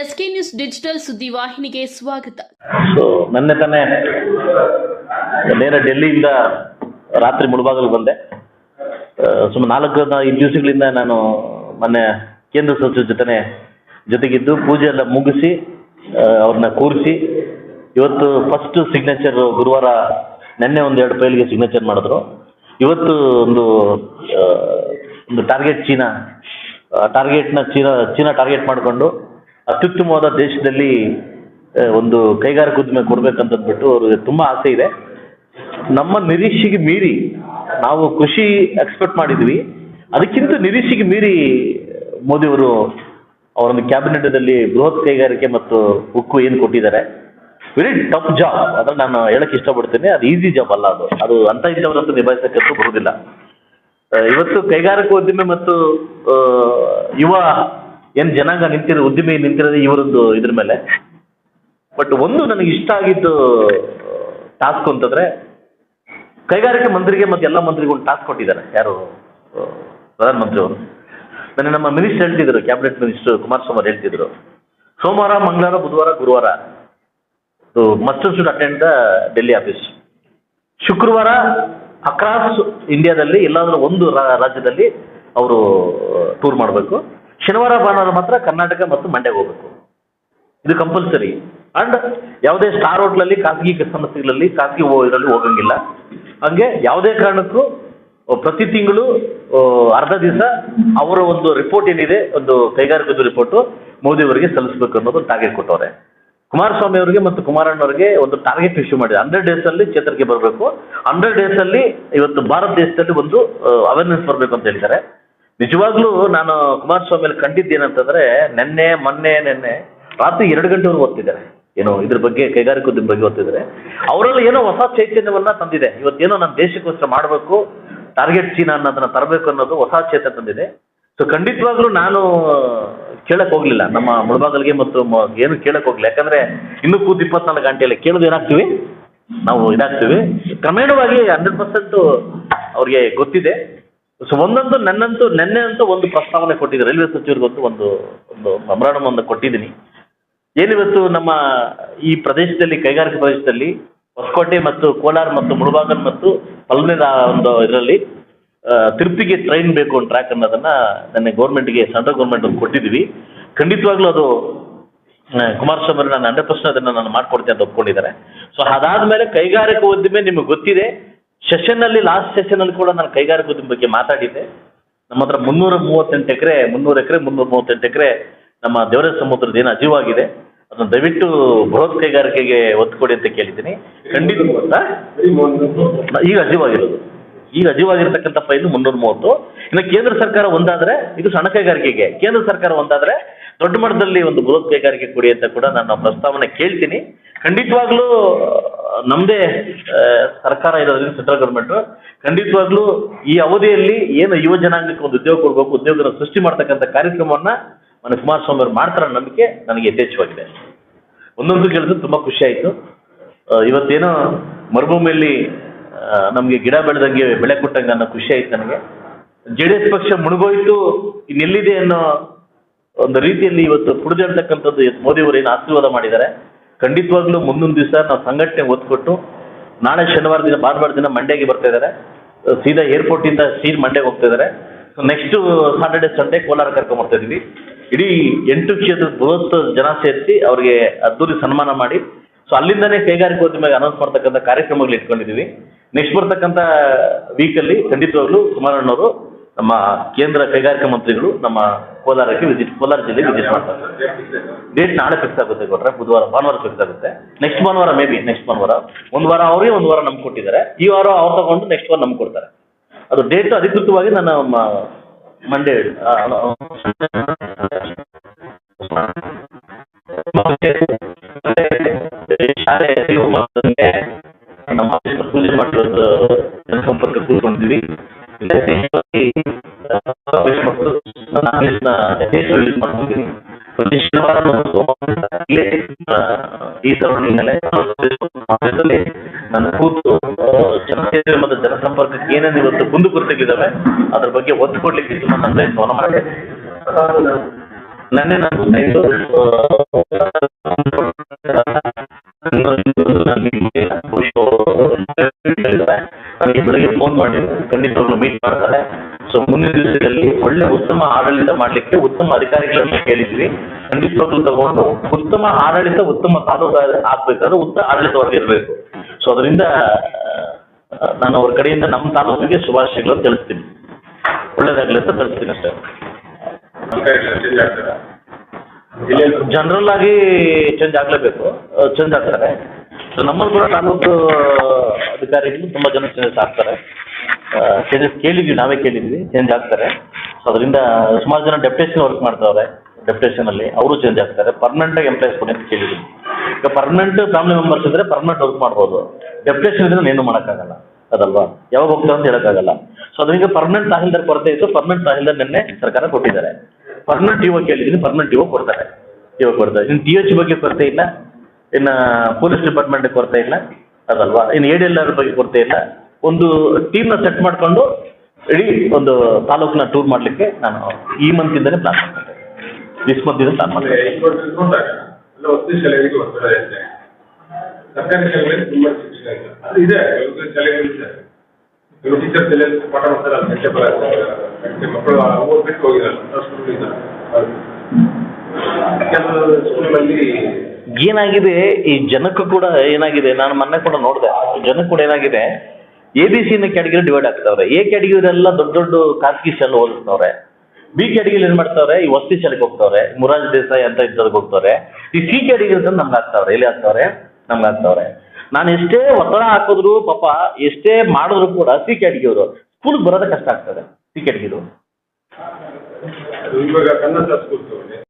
SK news digital ಸುದ್ದಿವಾಹಿನಿಗೆ ಸ್ವಾಗತ. So ನನ್ನೆ ತಾನೇ ನೇರ ಡೆಲ್ಲಿಯಿಂದ ರಾತ್ರಿ ಮುಳುಬಾಗಲು ಬಂದೆ. ಸುಮಾರು ನಾಲ್ಕು ಐದು ದಿವಸಗಳಿಂದ ನಾನು ಮೊನ್ನೆ ಕೇಂದ್ರ ಸಚಿವ ಜೊತೆನೆ ಜೊತೆಗಿದ್ದು, ಪೂಜೆ ಎಲ್ಲ ಮುಗಿಸಿ ಅವ್ರನ್ನ ಕೂರಿಸಿ, ಇವತ್ತು ಫಸ್ಟ್ ಸಿಗ್ನೇಚರ್ ಗುರುವಾರ ನಿನ್ನೆ ಒಂದು ಎರಡು ಫೈಲ್ಗೆ ಸಿಗ್ನೇಚರ್ ಮಾಡಿದ್ರು. ಇವತ್ತು ಒಂದು ಒಂದು ಟಾರ್ಗೆಟ್ ಚೀನಾ ಟಾರ್ಗೆಟ್ನ ಚೀನಾ ಚೀನಾ ಟಾರ್ಗೆಟ್ ಮಾಡಿಕೊಂಡು ಅತ್ಯುತ್ತಮವಾದ ದೇಶದಲ್ಲಿ ಒಂದು ಕೈಗಾರಿಕಾ ಉದ್ದಿಮೆ ಕೊಡ್ಬೇಕಂತಂದ್ಬಿಟ್ಟು ಅವ್ರಿಗೆ ತುಂಬಾ ಆಸೆ ಇದೆ. ನಮ್ಮ ನಿರೀಕ್ಷೆಗೆ ಮೀರಿ ನಾವು ಕೃಷಿ ಎಕ್ಸ್ಪೆಕ್ಟ್ ಮಾಡಿದ್ವಿ. ಅದಕ್ಕಿಂತ ನಿರೀಕ್ಷೆಗೆ ಮೀರಿ ಮೋದಿಯವರು ಅವರೊಂದು ಕ್ಯಾಬಿನೆಟ್ನಲ್ಲಿ ಬೃಹತ್ ಕೈಗಾರಿಕೆ ಮತ್ತು ಉಕ್ಕು ಏನು ಕೊಟ್ಟಿದ್ದಾರೆ. ವೆರಿ ಟಫ್ ಜಾಬ್ ಅದನ್ನ ನಾನು ಹೇಳಕ್ ಇಷ್ಟಪಡ್ತೇನೆ. ಅದು ಈಸಿ ಜಾಬ್ ಅಲ್ಲ ಅದು. ಅದು ಅಂತ ಇಂಥವ್ರಂತೂ ನಿಭಾಯಿಸಕ್ಕಂತೂ ಬರುವುದಿಲ್ಲ ಇವತ್ತು ಕೈಗಾರಿಕೋದ್ಯಮ ಮತ್ತು ಯುವ ಏನ್ ಜನಾಂಗ ನಿಂತಿರೋ ಉದ್ದಿಮೆ ನಿಂತಿರೋದು ಇವರದ್ದು ಇದ್ರ ಮೇಲೆ. ಬಟ್ ಒಂದು ನನಗೆ ಇಷ್ಟ ಆಗಿದ್ದು ಟಾಸ್ಕ್ ಅಂತಂದ್ರೆ, ಕೈಗಾರಿಕೆ ಮಂತ್ರಿಗೆ ಮತ್ತೆ ಎಲ್ಲ ಮಂತ್ರಿಗೂ ಒಂದು ಟಾಸ್ಕ್ ಕೊಟ್ಟಿದ್ದಾರೆ. ಯಾರು? ಪ್ರಧಾನಮಂತ್ರಿ ಅವರು. ನಮ್ಮ ಮಿನಿಸ್ಟರ್ ಹೇಳ್ತಿದ್ರು ಕ್ಯಾಬಿನೆಟ್ ಮಿನಿಸ್ಟರ್ ಕುಮಾರಸ್ವಾಮಿ ಹೇಳ್ತಿದ್ರು. ಸೋಮವಾರ, ಮಂಗಳವಾರ, ಬುಧವಾರ, ಗುರುವಾರ. Muster should attend the Delhi office ಶುಕ್ರವಾರ ಅಕ್ರಾಸ್ ಇಂಡಿಯಾದಲ್ಲಿ ಎಲ್ಲಾದ್ರೂ ಒಂದು ರಾಜ್ಯದಲ್ಲಿ ಅವರು ಟೂರ್ ಮಾಡಬೇಕು. ಶನಿವಾರ, ಭಾನುವಾರ ಮಾತ್ರ ಕರ್ನಾಟಕ ಮತ್ತು ಮಂಡ್ಯಗೆ ಹೋಗ್ಬೇಕು. ಇದು ಕಂಪಲ್ಸರಿ ಅಂಡ್ ಯಾವುದೇ ಸ್ಟಾರ್ ಹೋಟ್ಲಲ್ಲಿ ಖಾಸಗಿ ಸಂಸ್ಥೆಗಳಲ್ಲಿ ಖಾಸಗಿ ಇದರಲ್ಲಿ ಹೋಗಂಗಿಲ್ಲ. ಹಂಗೆ ಯಾವುದೇ ಕಾರಣಕ್ಕೂ ಪ್ರತಿ ತಿಂಗಳು ಅರ್ಧ ದಿವಸ ಅವರ ಒಂದು ರಿಪೋರ್ಟ್ ಏನಿದೆ, ಒಂದು ಕೈಗಾರಿಕೆ ರಿಪೋರ್ಟು ಮೋದಿ ಅವರಿಗೆ ಸಲ್ಲಿಸಬೇಕು ಅನ್ನೋದು ಟಾರ್ಗೆಟ್ ಕೊಟ್ಟವ್ರೆ. ಕುಮಾರಸ್ವಾಮಿ ಅವರಿಗೆ ಮತ್ತು ಕುಮಾರಣ್ಣವರಿಗೆ ಒಂದು ಟಾರ್ಗೆಟ್ ಇಶ್ಯೂ ಮಾಡಿದೆ. ಹಂಡ್ರೆಡ್ ಡೇಸ್ ಅಲ್ಲಿ ಚೇತರಿಕೆ ಬರಬೇಕು. ಹಂಡ್ರೆಡ್ ಡೇಸ್ ಅಲ್ಲಿ ಇವತ್ತು ಭಾರತ ದೇಶದಲ್ಲಿ ಒಂದು ಅವೇರ್ನೆಸ್ ಬರಬೇಕು ಅಂತ ಹೇಳಿದ್ದಾರೆ ನಿಜವಾಗ್ಲೂ ನಾನು ಕುಮಾರಸ್ವಾಮಿ ಕಂಡಿದ್ದು ಏನಂತಂದ್ರೆ ನಿನ್ನೆ, ಮೊನ್ನೆ, ನಿನ್ನೆ ರಾತ್ರಿ ಎರಡು ಗಂಟೆವರೆಗೂ ಓದ್ತಿದ್ದಾರೆ. ಏನೋ ಇದ್ರ ಬಗ್ಗೆ ಕೈಗಾರಿಕೋದ್ಯಮ ಬಗ್ಗೆ ಓದ್ತಿದ್ದಾರೆ. ಅವರಲ್ಲಿ ಏನೋ ಹೊಸ ಚೈತನ್ಯವನ್ನ ತಂದಿದೆ. ಇವತ್ತೇನೋ ನಮ್ಮ ದೇಶಕ್ಕೋಸ್ಕರ ಮಾಡಬೇಕು, ಟಾರ್ಗೆಟ್ ಚೀನಾ ಅನ್ನೋದನ್ನ ತರಬೇಕು ಅನ್ನೋದು ಹೊಸ ಚೇತನ ತಂದಿದೆ. ಸೊ ಖಂಡಿತವಾಗ್ಲೂ ನಾನು ಕೇಳಕ್ ಹೋಗ್ಲಿಲ್ಲ. ನಮ್ಮ ಮುಳಬಾಗಲ್ಗೆ ಮತ್ತು ಏನು ಕೇಳಕ್ ಹೋಗ್ಲಿಲ್ಲ. ಯಾಕಂದ್ರೆ ಇನ್ನೂ ಕೂತ್ ಇಪ್ಪತ್ನಾಲ್ಕು ಗಂಟೆಯಲ್ಲಿ ಕೇಳೋದು ಏನಾಗ್ತೀವಿ? ನಾವು ಇದಾಗ್ತೀವಿ. ಕ್ರಮೇಣವಾಗಿ ಹಂಡ್ರೆಡ್ ಪರ್ಸೆಂಟ್ ಅವ್ರಿಗೆ ಗೊತ್ತಿದೆ. ಸೊ ಒಂದಂತೂ ನನ್ನಂತೂ ನೆನ್ನೆ ಅಂತೂ ಒಂದು ಪ್ರಸ್ತಾವನೆ ಕೊಟ್ಟಿದ್ದೆ ರೈಲ್ವೆ ಸಚಿವರಿಗಂತೂ ಒಂದು ಒಂದು ಸಂಭ್ರಮವನ್ನು ಕೊಟ್ಟಿದ್ದೀನಿ. ಏನಿವತ್ತು ನಮ್ಮ ಈ ಪ್ರದೇಶದಲ್ಲಿ, ಕೈಗಾರಿಕಾ ಪ್ರದೇಶದಲ್ಲಿ, ಹೊಸಕೋಟೆ ಮತ್ತು ಕೋಲಾರ ಮತ್ತು ಮುಳಬಾಗಲ್ ಮತ್ತು ಪಲ್ಮೇರ ಒಂದು ಇದರಲ್ಲಿ ತಿರುಪ್ತಿಗೆ ಟ್ರೈನ್ ಬೇಕು ಒಂದು ಟ್ರ್ಯಾಕ್ ಅನ್ನೋದನ್ನ ನನ್ನ ಗೌರ್ಮೆಂಟ್ಗೆ ಸೆಂಟ್ರಲ್ ಗೌರ್ಮೆಂಟ್ ಕೊಟ್ಟಿದ್ದೀವಿ. ಖಂಡಿತವಾಗ್ಲೂ ಅದು ಕುಮಾರಸ್ವಾಮಿ ನಾನು ಹಂಡ್ರೆಡ್ ಪರ್ಸೆಂಟ್ ಅದನ್ನ ನಾನು ಮಾಡ್ಕೊಡ್ತೀನಿ ಅಂತ ಒಪ್ಕೊಂಡಿದ್ದಾರೆ. ಸೊ ಅದಾದ್ಮೇಲೆ ಕೈಗಾರಿಕಾ ಉದ್ದಿಮೆ ನಿಮಗೆ ಗೊತ್ತಿದೆ. ಸೆಷನ್ ಅಲ್ಲಿ ಲಾಸ್ಟ್ ಸೆಷನ್ ಅಲ್ಲಿ ಕೂಡ ನಾನು ಕೈಗಾರಿಕೋದ್ಯಮ ಬಗ್ಗೆ ಮಾತಾಡಿದ್ದೆ. ನಮ್ಮ ಹತ್ರ ಮುನ್ನೂರ ಮೂವತ್ತೆಂಟು ಎಕರೆ, ಮುನ್ನೂರು ಎಕರೆ, ಮುನ್ನೂರ ಮೂವತ್ತೆಂಟು ಎಕರೆ ನಮ್ಮ ದೇವರ ಸಮುದ್ರದ ಏನು ಅಜೀವಾಗಿದೆ ಅದನ್ನ ದಯವಿಟ್ಟು ಬೃಹತ್ ಕೈಗಾರಿಕೆಗೆ ಒತ್ತು ಕೊಡಿ ಅಂತ ಕೇಳಿದ್ದೀನಿ. ಖಂಡಿತ? ಈಗ ಅಜೀವಾಗಿರೋದು ಈಗ ಅಜೀವಾಗಿರ್ತಕ್ಕಂಥ ಫೈಲು ಮುನ್ನೂರ ಮೂವತ್ತು. ಇನ್ನು ಕೇಂದ್ರ ಸರ್ಕಾರ ಒಂದಾದ್ರೆ, ಇದು ಸಣ್ಣ ಕೈಗಾರಿಕೆಗೆ. ಕೇಂದ್ರ ಸರ್ಕಾರ ಒಂದಾದ್ರೆ, ದೊಡ್ಡ ಮಟ್ಟದಲ್ಲಿ ಒಂದು ಬೃಹತ್ ಕೈಗಾರಿಕೆ ಕೊಡಿ ಅಂತ ಕೂಡ ನಾನು ಪ್ರಸ್ತಾವನೆ ಕೇಳ್ತೀನಿ. ಖಂಡಿತವಾಗ್ಲೂ ಆ, ನಮ್ದೇ ಸರ್ಕಾರ ಇರೋದ್ರಿಂದ ಸೆಂಟ್ರಲ್ ಗೌರ್ಮೆಂಟ್ ಖಂಡಿತವಾಗ್ಲೂ ಈ ಅವಧಿಯಲ್ಲಿ ಏನು ಯುವ ಜನಾಂಗಕ್ಕೆ ಒಂದು ಉದ್ಯೋಗ ಕೊಡಬೇಕು ಉದ್ಯೋಗನ ಸೃಷ್ಟಿ ಮಾಡ್ತಕ್ಕಂಥ ಕಾರ್ಯಕ್ರಮವನ್ನ ಮನೆ ಕುಮಾರಸ್ವಾಮಿ ಅವರು ಮಾಡ್ತಾರ ನಂಬಿಕೆ ನನಗೆ ಯಥೇಚ್ಛವಾಗಿದೆ. ಒಂದೊಂದು ಕೇಳಿದ್ರೆ ತುಂಬಾ ಖುಷಿ ಆಯ್ತು. ಇವತ್ತೇನೋ ಮರುಭೂಮಿಯಲ್ಲಿ ನಮಗೆ ಗಿಡ ಬೆಳೆದಂಗೆ ಬೆಳೆ ಕೊಟ್ಟಂಗೆ ಅನ್ನೋ ಖುಷಿ ಆಯ್ತು ನನಗೆ. ಜೆ ಡಿ ಎಸ್ ಪಕ್ಷ ಮುಳುಗೋಯ್ತು ಇನ್ನೆಲ್ಲಿದೆ ಅನ್ನೋ ಒಂದು ರೀತಿಯಲ್ಲಿ ಇವತ್ತು ಕುಡಿದಿರ್ತಕ್ಕಂಥದ್ದು ಮೋದಿ ಅವರು ಏನು ಆಶೀರ್ವಾದ ಮಾಡಿದ್ದಾರೆ. ಖಂಡಿತವಾಗ್ಲೂ ಮುಂದೊಂದು ದಿವಸ ನಾವು ಸಂಘಟನೆ ಒತ್ತು ಕೊಟ್ಟು ನಾಳೆ ಶನಿವಾರ ದಿನ, ಭಾನುವಾರ ದಿನ ಮಂಡ್ಯಗೆ ಬರ್ತಾ ಇದ್ದಾರೆ. ಸೀದಾ ಏರ್ಪೋರ್ಟ್ ಇಂದ ಸೀರ್ ಮಂಡ್ಯಗೆ ಹೋಗ್ತಾ ಇದ್ದಾರೆ. ನೆಕ್ಸ್ಟ್ ಸಾಟರ್ಡೆ ಸಂಡೇ ಕೋಲಾರ ಕರ್ಕೊಂಡ್ ಬರ್ತಾ ಇದೀವಿ ಇಡೀ ಎಂಟು ಕ್ಷೇತ್ರದ ಬೃಹತ್ ಜನ ಸೇರಿಸಿ ಅವ್ರಿಗೆ ಅದ್ದೂರಿ ಸನ್ಮಾನ ಮಾಡಿ, ಸೊ ಅಲ್ಲಿಂದನೇ ಕೈಗಾರಿಕೋದ್ಯಮಿಗೆ ಅನೌನ್ಸ್ ಮಾಡ್ತಕ್ಕಂಥ ಕಾರ್ಯಕ್ರಮಗಳು ಇಟ್ಕೊಂಡಿದ್ದೀವಿ. ನೆಕ್ಸ್ಟ್ ಬರ್ತಕ್ಕಂಥ ವೀಕಲ್ಲಿ ಖಂಡಿತವಾಗ್ಲೂ ಕುಮಾರಣ್ಣವರು ನಮ್ಮ ಕೇಂದ್ರ ಕೈಗಾರಿಕಾ ಮಂತ್ರಿಗಳು ನಮ್ಮ ಕೋಲಾರಕ್ಕೆ ವಿಸಿಟ್ ಕೋಲಾರ ಜಿಲ್ಲೆಗೆ ವಿಸಿಟ್ ಮಾಡ್ತಾರೆ. ಡೇಟ್ ನಾಳೆ ಫಿಕ್ಸ್ ಆಗುತ್ತೆ ಕೊಟ್ರೆ ಬುಧವಾರ, ಭಾನುವಾರ ಫಿಕ್ಸ್ ಆಗುತ್ತೆ. ನೆಕ್ಸ್ಟ್ ಭಾನುವಾರ ಮೇ ಬಿ ನೆಕ್ಸ್ಟ್ ಭಾನುವಾರ. ಒಂದು ವಾರ ಅವರಿಗೆ ಒಂದು ವಾರ ನಮ್ಗೆ ಕೊಟ್ಟಿದ್ದಾರೆ. ಈ ವಾರ ಅವ್ರು ತಗೊಂಡು ನೆಕ್ಸ್ಟ್ ವಾರ ನಮ್ಗೆ ಕೊಡ್ತಾರೆ. ಅದು ಡೇಟ್ ಅಧಿಕೃತವಾಗಿ ನನ್ನ ಮಂಡೇ ಶಾಲೆ ನಮ್ಮ ಜನಸಂಪರ್ಕ ಕೂತ್ಕೊಂಡಿದ್ವಿ. ನನ್ನ. ಪ್ರತಿ ಈ surrounding ಅಲ್ಲೇ ಆಫೀಸಲ್ಲಿ ನಾನು ಕೂತು ಜನಸೇವೆ ಮತ್ತು ಜನಸಂಪರ್ಕಕ್ಕೆ ಏನೇನು ಇವತ್ತು ಕುಂದುಕೊರತೆಗಳಿದ್ದಾವೆ ಅದ್ರ ಬಗ್ಗೆ ಒತ್ತು ಕೊಡ್ಲಿಕ್ಕೆ ತುಂಬಾ ನನ್ನ ಪ್ರಯತ್ನವನ್ನು ಮಾಡಿದೆ ನೆನ್ನೆ ಫೋನ್ ಮಾಡಿ ಖಂಡಿತವಾಗ್ಲೂ ಮೀಟ್ ಮಾಡ್ತಾರೆ ಸೊ ಮುಂದಿನ ದಿವಸದಲ್ಲಿ ಒಳ್ಳೆ ಉತ್ತಮ ಆಡಳಿತ ಮಾಡಲಿಕ್ಕೆ ಉತ್ತಮ ಅಧಿಕಾರಿಗಳನ್ನ ಕೇಳಿದ್ವಿ ಖಂಡಿತವಾಗ್ಲೂ ತಗೊಂಡು ಉತ್ತಮ ಆಡಳಿತ ಉತ್ತಮ ತಾಲೂಕು ಆಗ್ಬೇಕಾದ್ರೆ ಉತ್ತಮ ಆಡಳಿತವಾಗಿರ್ಬೇಕು ಸೊ ಅದರಿಂದ ನಾನು ಅವ್ರ ಕಡೆಯಿಂದ ನಮ್ಮ ತಾಲೂಕಿಗೆ ಶುಭಾಶಯಗಳನ್ನು ತಿಳಿಸ್ತೀನಿ ಒಳ್ಳೇದಾಗಲಿ ಅಂತ ತಿಳಿಸ್ತೀನಿ ಅಷ್ಟೇ ಜನರಲ್ ಆಗಿ ಚೇಂಜ್ ಆಗಲೇಬೇಕು. ಚೇಂಜ್ ಆಗ್ತಾರೆ. ಸೊ ನಮ್ಮಲ್ಲಿ ಕೂಡ ತಾಲೂಕು ಅಧಿಕಾರಿಗಳು ತುಂಬ ಜನ ಚೇಂಜಸ್ ಆಗ್ತಾರೆ. ಚೇಂಜಸ್ ಕೇಳಿದ್ವಿ, ನಾವೇ ಕೇಳಿದ್ವಿ ಚೇಂಜ್ ಆಗ್ತಾರೆ. ಅದರಿಂದ ಸುಮಾರು ಜನ ಡೆಪ್ಟೇಷನ್ ವರ್ಕ್ ಮಾಡ್ತಾವ್ರೆ ಡೆಪ್ಟೇಷನ್ ಅಲ್ಲಿ. ಅವರು ಚೇಂಜ್ ಆಗ್ತಾರೆ. ಪರ್ಮನೆಂಟ್ ಆಗಿ ಎಂಪ್ಲಾಯ್ಸ್ ಕೊಡಿ ಅಂತ ಕೇಳಿದ್ವಿ. ಈಗ ಪರ್ಮನೆಂಟ್ ಫ್ಯಾಮಿಲಿ ಮೆಂಬರ್ಸ್ ಇದ್ರೆ ಪರ್ಮನೆಂಟ್ ವರ್ಕ್ ಮಾಡ್ಬೋದು. ಡೆಪ್ಟೇಷನ್ ಇದ್ರೆ ಏನು ಮಾಡೋಕ್ಕಾಗಲ್ಲ. ಅದಲ್ವಾ? ಯಾವಾಗ ಹೋಗ್ತಾರೆ ಅಂತ ಹೇಳೋಕ್ಕಾಗಲ್ಲ. ಸೊ ಅದರಿಂದ ಪರ್ಮನೆಂಟ್ ತಹಸೀಲ್ದಾರ್ ಕೊರತೆ ಇತ್ತು. ಪರ್ಮನೆಂಟ್ ತಹಸೀಲ್ದಾರ್ ನಿನ್ನೆ ಸರ್ಕಾರ ಕೊಟ್ಟಿದ್ದಾರೆ. ಪರ್ಮನೆಂಟ್ ಇವಾಗ ಕೇಳಿದ್ದೀನಿ ಪರ್ಮನೆಂಟ್ ಇವಾಗ ಕೊಡ್ತಾರೆ ಇವಾಗ ಕೊಡ್ತಾರೆ ಇನ್ನು ಟಿ ಎಚ್ ಬಗ್ಗೆ ಕೊರತೆ ಇಲ್ಲ ಇನ್ನು ಪೊಲೀಸ್ ಡಿಪಾರ್ಟ್ಮೆಂಟ್ ಕೊರತೆ ಇಲ್ಲ ಅದಲ್ವಾ ಇನ್ನು ಎ ಡಿ ಎಲ್ ಆರ್ ಬಗ್ಗೆ ಕೊರತೆ ಇಲ್ಲ ಒಂದು ಟೀಮ್ನ ಸೆಟ್ ಮಾಡಿಕೊಂಡು ಇಡೀ ಒಂದು ತಾಲೂಕನ್ನ ಟೂರ್ ಮಾಡಲಿಕ್ಕೆ ನಾನು ಈ ಮಂತಿಂದನೇ ಪ್ಲಾನ್ ಮಾಡ್ತೇನೆ ದಿಸ್ ಮಂತಿಂದ ಪ್ಲಾನ್ ಮಾಡ್ತೇನೆ ಇದೆ ಸರ್ಕಾರಿ ಶಾಲೆಗಳಲ್ಲಿ ತುಂಬಾ ಇದೆ ಎಲ್ಲ ಪಾಠ ಮಾಡ್ತಾರೆ ಸ್ಕೂಲಲ್ಲಿ ಏನಾಗಿದೆ? ಈ ಜನಕ್ಕೂ ಕೂಡ ಏನಾಗಿದೆ? ನಾನು ಮೊನ್ನೆ ಕೂಡ ನೋಡಿದೆ. ಜನಕ್ಕೆ ಕೂಡ ಏನಾಗಿದೆ? A B C category divide ಆಗ್ತಾವ್ರೆ. A category ಎಲ್ಲ ದೊಡ್ಡ ದೊಡ್ಡ ಖಾಸಗಿ ಶಾಲೆ ಓದಿಸ್ತವ್ರೆ ಬಿ ಕ್ಯಾಟಗಿರಿ ಏನ್ ಮಾಡ್ತಾವ್ರೆ? ಈ ವಸ್ತಿ ಶಾಲೆಗೆ ಹೋಗ್ತಾವ್ರೆ. ಮುರಾಜ್ ದೇಸಾಯಿ ಅಂತ ಇದ್ದವ್ರಿಗೆ ಹೋಗ್ತಾವ್ರೆ. ಈ ಸಿ ಕ್ಯಾಟಗಿರಿ ಅಂತ ನಮ್ಗೆ ಆಗ್ತಾವ್ರೆ ಎಲ್ಲಿ ಆಗ್ತಾವ್ರೆ ನಮ್ಗೆ ಆಗ್ತಾವ್ರೆ ನಾನು ಎಷ್ಟೇ ಒತ್ತಡ ಹಾಕಿದ್ರು ಪಾಪ, ಎಷ್ಟೇ ಮಾಡಿದ್ರು ಕೂಡ ಸಿ ಕ್ಯಾಟಗಿರಿ ಸ್ಕೂಲ್ಗೆ ಬರೋದೇ ಕಷ್ಟ ಆಗ್ತದೆ. C category